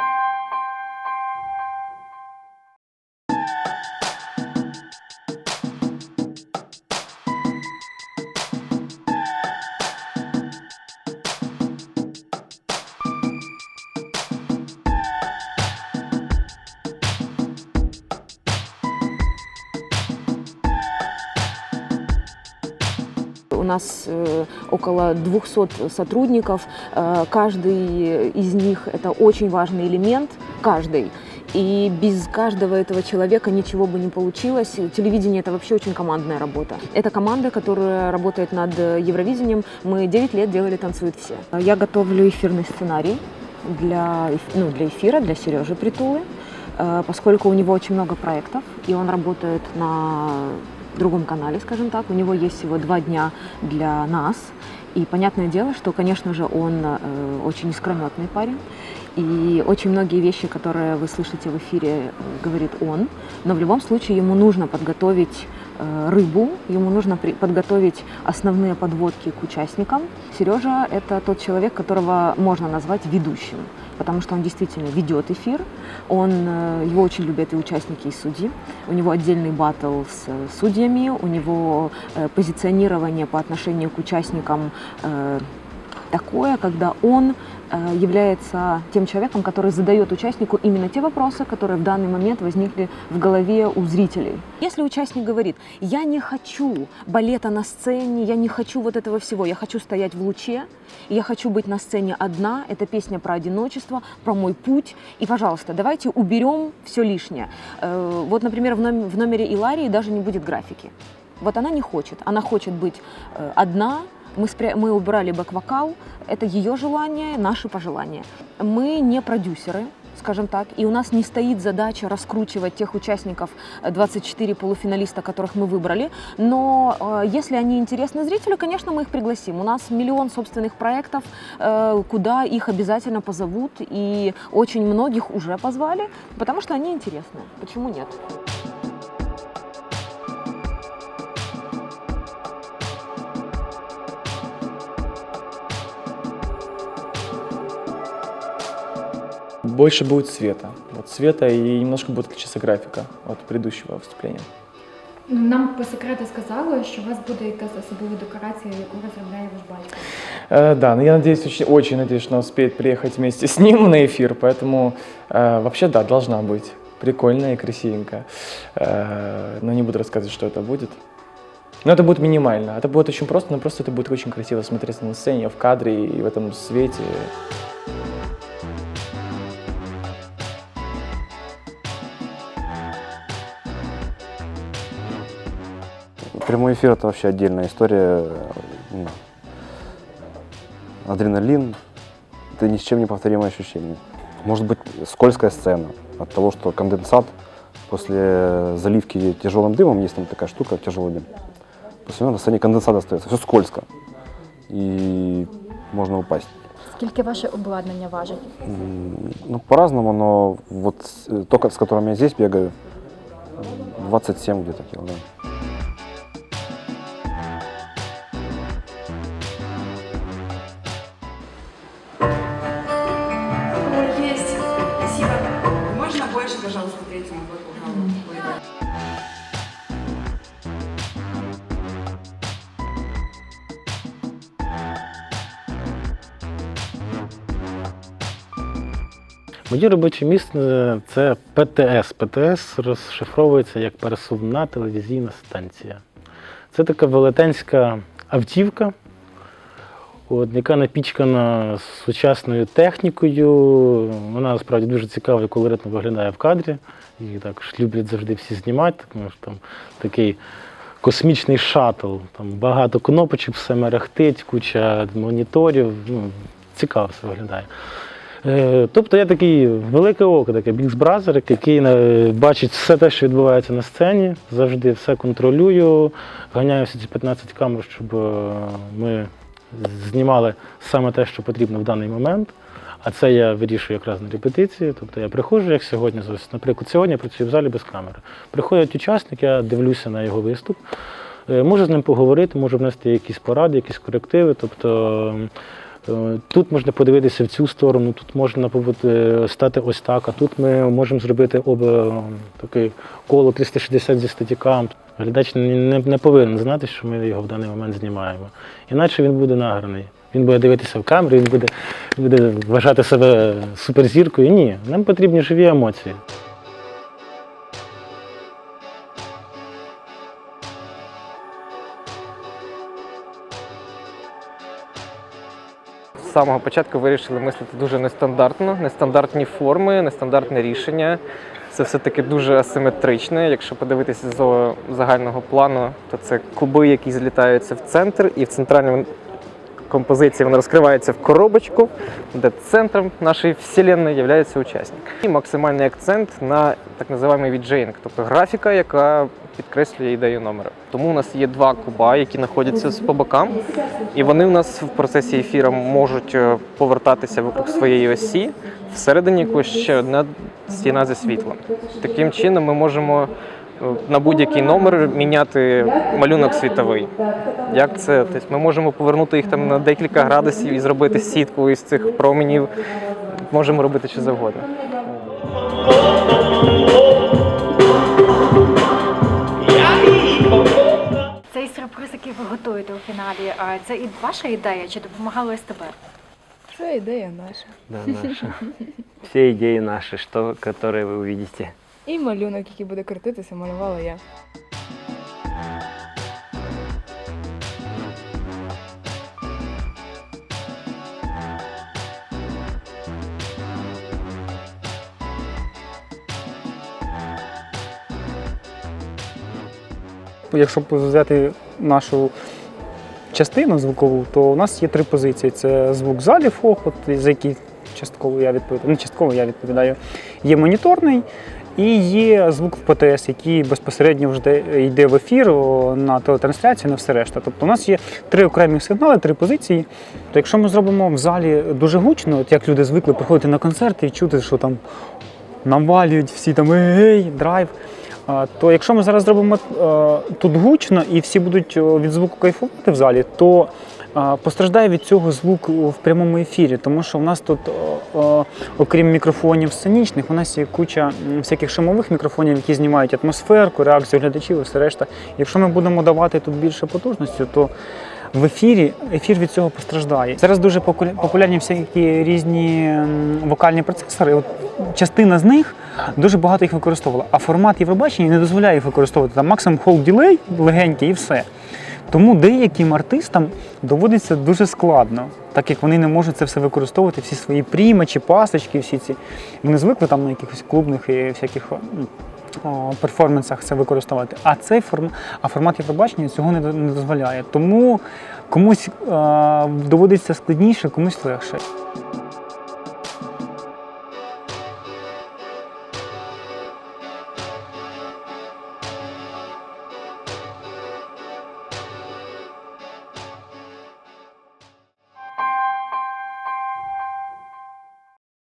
thank you нас э, около 200 сотрудников. Э, Каждый из них – это очень важный элемент, каждый. И без каждого этого человека ничего бы не получилось. Телевидение – это вообще очень командная работа. Это команда, которая работает над Евровидением. Мы 9 лет делали «Танцуют все». Я готовлю эфирный сценарий для, эф- ну, для эфира, для Сережи Притулы, э, поскольку у него очень много проектов, и он работает на другом канале, скажем так. У него есть всего два дня для нас. И понятное дело, что, конечно же, он э, очень искрометный парень. И очень многие вещи, которые вы слышите в эфире, говорит он. Но в любом случае ему нужно подготовить э, рыбу, ему нужно подготовить основные подводки к участникам. Сережа – это тот человек, которого можно назвать ведущим, потому что он действительно ведет эфир, он, э, его очень любят и участники, и судьи. У него отдельный батл с э, судьями, у него э, позиционирование по отношению к участникам э, такое, когда он э, является тем человеком, который задает участнику именно те вопросы, которые в данный момент возникли в голове у зрителей. Если участник говорит, я не хочу балета на сцене, я не хочу вот этого всего, я хочу стоять в луче, я хочу быть на сцене одна, это песня про одиночество, про мой путь, и, пожалуйста, давайте уберем все лишнее. Э, Вот, например, в номере Иларии даже не будет графики. Вот она не хочет. Она хочет быть э, одна. Мы, спря- мы убрали бэк-вокал. Это ее желание, наши пожелания. Мы не продюсеры, скажем так, и у нас не стоит задача раскручивать тех участников, э, 24 полуфиналиста, которых мы выбрали. Но э, если они интересны зрителю, конечно, мы их пригласим. У нас миллион собственных проектов, э, куда их обязательно позовут, и очень многих уже позвали, потому что они интересны. Почему нет? Больше будет света. Вот света и немножко будет отличаться графика от предыдущего выступления. Ну, Нам по секрету сказали, що у вас буде якась особлива декорація, яку розробляє ваш батько. Э, да, но я надеюсь, очень, очень надеюсь, что она успеет приехать вместе с ним на эфир, поэтому э, вообще да, должна быть прикольная и красивенькая. Э, но не буду рассказывать, что это будет. Но это будет минимально. Это будет очень просто, но просто это будет очень красиво смотреться на сцене, в кадре и в этом свете. Прямой эфир это вообще отдельная история. Ну, Адреналин это ни с чем не повторимое ощущение. Может быть скользкая сцена от того, что конденсат после заливки тяжелым дымом, есть там такая штука, тяжелый дым. После него на сцене конденсат остается, все скользко. И можно упасть. Скільки ваше обладнання важить? Ну, по-разному, но вот э, только с которым я здесь бегаю, м, 27 где-то килограмм. Пожалуйста, третьему бокалу? Моє робоче місце це ПТС. ПТС розшифровується як пересувна телевізійна станція. Це така велетенська автівка, от, яка напічкана сучасною технікою. Вона насправді дуже цікаво і колоритно виглядає в кадрі. Її також люблять завжди всі знімати, тому що там такий космічний шатл, там багато кнопочок, все мерехтить, куча моніторів. Ну, цікаво все виглядає. Е, Тобто я такий велике око, таке біксбразер, який е, бачить все те, що відбувається на сцені, завжди все контролюю, ганяю всі ці 15 камер, щоб е, ми знімали саме те, що потрібно в даний момент. А це я вирішую якраз на репетиції. Тобто я приходжу, як сьогодні, наприклад, сьогодні я працюю в залі без камери. Приходить учасник, я дивлюся на його виступ. Е, Можу з ним поговорити, можу внести якісь поради, якісь корективи. Тобто тут можна подивитися в цю сторону, тут можна побути, стати ось так, а тут ми можемо зробити об, е, таке коло 360 зі статікам. Глядач не, не, не повинен знати, що ми його в даний момент знімаємо. Іначе він буде награний. Він буде дивитися в камеру, він буде, буде вважати себе суперзіркою. Ні, нам потрібні живі емоції. З самого початку вирішили мислити дуже нестандартно, нестандартні форми, нестандартне рішення. Це все-таки дуже асиметричне. Якщо подивитися з загального плану, то це куби, які злітаються в центр, і в центральній композиції вона розкривається в коробочку, де центром нашої вселенної є учасник. І максимальний акцент на так називаємо віджейнг, тобто графіка, яка підкреслює ідею номера. Тому у нас є два куба, які знаходяться по бокам, і вони у нас в процесі ефіру можуть е, повертатися вокруг своєї осі, всередині якої ще одна стіна зі світлом. Таким чином ми можемо на будь-який номер міняти малюнок світовий. Як це? Тобто ми можемо повернути їх там на декілька градусів і зробити сітку із цих променів. Можемо робити що завгодно. Цей сюрприз, який ви готуєте у фіналі, а це і ваша ідея чи допомагало СТБ? Це ідея наша. Да, наша. Все идеи наши, что, которые вы увидите. І малюнок, який буде крутитися, малювала я. Якщо взяти нашу частину звукову, то у нас є три позиції: це звук залі фог, от, за який частково я відповідаю. Не частково я відповідаю. Є моніторний і є звук в ПТС, який безпосередньо вже йде в ефір на телетрансляцію, на все решта. Тобто у нас є три окремі сигнали, три позиції. То якщо ми зробимо в залі дуже гучно, от як люди звикли приходити на концерти і чути, що там навалюють всі там ей, драйв. То якщо ми зараз зробимо е, тут гучно і всі будуть від звуку кайфувати в залі, то постраждає від цього звук в прямому ефірі, тому що в нас тут, окрім мікрофонів сценічних, у нас є куча всяких шумових мікрофонів, які знімають атмосферку, реакцію глядачів і все решта. Якщо ми будемо давати тут більше потужності, то в ефірі ефір від цього постраждає. Зараз дуже популярні всякі різні вокальні процесори. От частина з них дуже багато їх використовувала. А формат Євробачення не дозволяє їх використовувати. Там максимум hold delay легенький і все. Тому деяким артистам доводиться дуже складно, так як вони не можуть це все використовувати, всі свої приймачі, пасочки, всі ці. Вони звикли там на якихось клубних і всяких о, перформансах це використовувати. А цей формат, а формат Євробачення цього не, дозволяє. Тому комусь е, доводиться складніше, комусь легше.